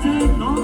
เธอน้อง